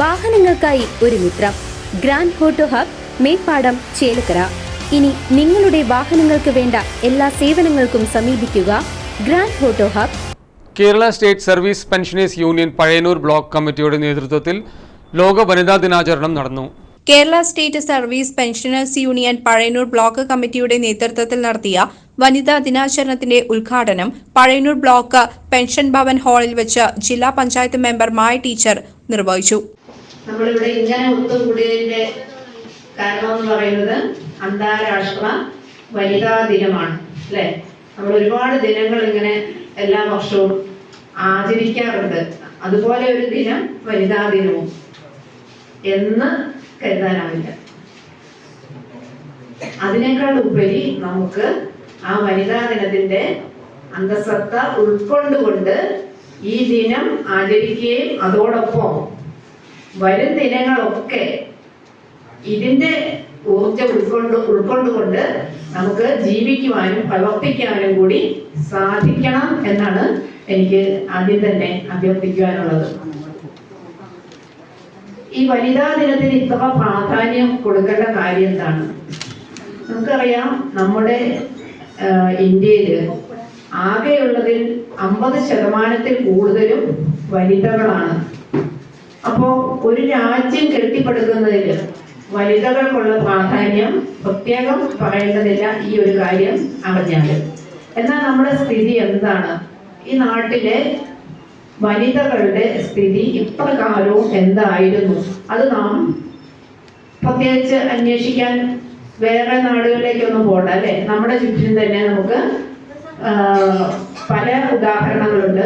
വാഹനങ്ങൾക്കായി ഒരു മിത്രം. Grand auto hub Meppadam Chelakkara. ഇനി നിങ്ങളുടെ വാഹനങ്ങൾക്ക് വേണ്ട എല്ലാ സേവനങ്ങൾക്കും സമീപിക്കുക grand ഹോട്ടോ hub. Kerala state service pensioners union Pazhayannur block കമ്മിറ്റിയുടെ നേതൃത്വത്തിൽ ലോക വനിതാ ദിനാചരണം നടന്നു. Kerala state service pensioners union Pazhayannur block കമ്മിറ്റിയുടെ നേതൃത്വത്തിൽ നടത്തിയ വനിതാ ദിനാചരണത്തിന്റെ ഉദ്ഘാടനം പഴയനൂർ ബ്ലോക്ക് പെൻഷൻ ഭവൻ ഹാളിൽ വെച്ച് ജില്ലാ പഞ്ചായത്ത് മെമ്പർ മായ ടീച്ചർ നിർവഹിച്ചു. നമ്മളിവിടെ ഇങ്ങനെ ഒത്തുകൂടിയതിന്റെ കാരണം എന്ന് പറയുന്നത് അന്താരാഷ്ട്ര വനിതാ ദിനമാണ് അല്ലെ? നമ്മൾ ഒരുപാട് ദിനങ്ങൾ ഇങ്ങനെ എല്ലാ വർഷവും ആചരിക്കാറുണ്ട്. അതുപോലെ ഒരു ദിനം വനിതാ ദിനവും എന്ന് കരുതാനാവില്ല. അതിനേക്കാൾ ഉപരി നമുക്ക് ആ വനിതാ ദിനത്തിന്റെ അന്തസത്ത ഉൾക്കൊണ്ടുകൊണ്ട് ഈ ദിനം ആചരിക്കുകയും അതോടൊപ്പം വരും ദിനങ്ങളൊക്കെ ഇതിന്റെ ഊർജം ഉൾക്കൊണ്ട് ഉൾക്കൊണ്ടുകൊണ്ട് നമുക്ക് ജീവിക്കുവാനും പ്രവർത്തിക്കാനും കൂടി സാധിക്കണം എന്നാണ് എനിക്ക് ആദ്യം തന്നെ അഭ്യർത്ഥിക്കുവാനുള്ളത്. ഈ വനിതാ ദിനത്തിന് ഇത്ര പ്രാധാന്യം കൊടുക്കേണ്ട കാര്യം എന്താണ്? നമുക്കറിയാം നമ്മുടെ ഇന്ത്യയിൽ ആകെയുള്ളതിൽ അമ്പത് ശതമാനത്തിൽ കൂടുതലും വനിതകളാണ് ഒരു രാജ്യം കെട്ടിപ്പടുക്കുന്നതിന് വനിതകൾക്കുള്ള പ്രാധാന്യം പ്രത്യേകം പറയേണ്ടതില്ല ഈ ഒരു കാര്യം അറിഞ്ഞാൽ എന്നാൽ നമ്മുടെ സ്ഥിതി എന്താണ്? ഈ നാട്ടിലെ വനിതകളുടെ സ്ഥിതി ഇത്ര കാലവും എന്തായിരുന്നു? അത് നാം പ്രത്യേകിച്ച് അന്വേഷിക്കാൻ വേറെ നാടുകളിലേക്കൊന്നും പോകണ്ട അല്ലെ? നമ്മുടെ ചുറ്റിനും തന്നെ നമുക്ക് പല ഉദാഹരണങ്ങളുണ്ട്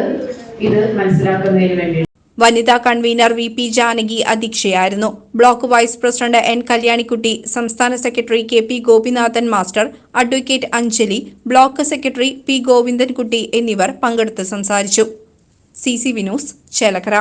ഇത് മനസ്സിലാക്കുന്നതിന് വേണ്ടി വനിതാ convener V P Janaki അധ്യക്ഷയായിരുന്നു. Block vice president N Kalyanikutty സംസ്ഥാന secretary K P Gopinathan master advocate Anjali block secretary P Govindankutty എന്നിവർ പങ്കെടുത്ത് സംസാരിച്ചു. C C Vinoos Chelakkara.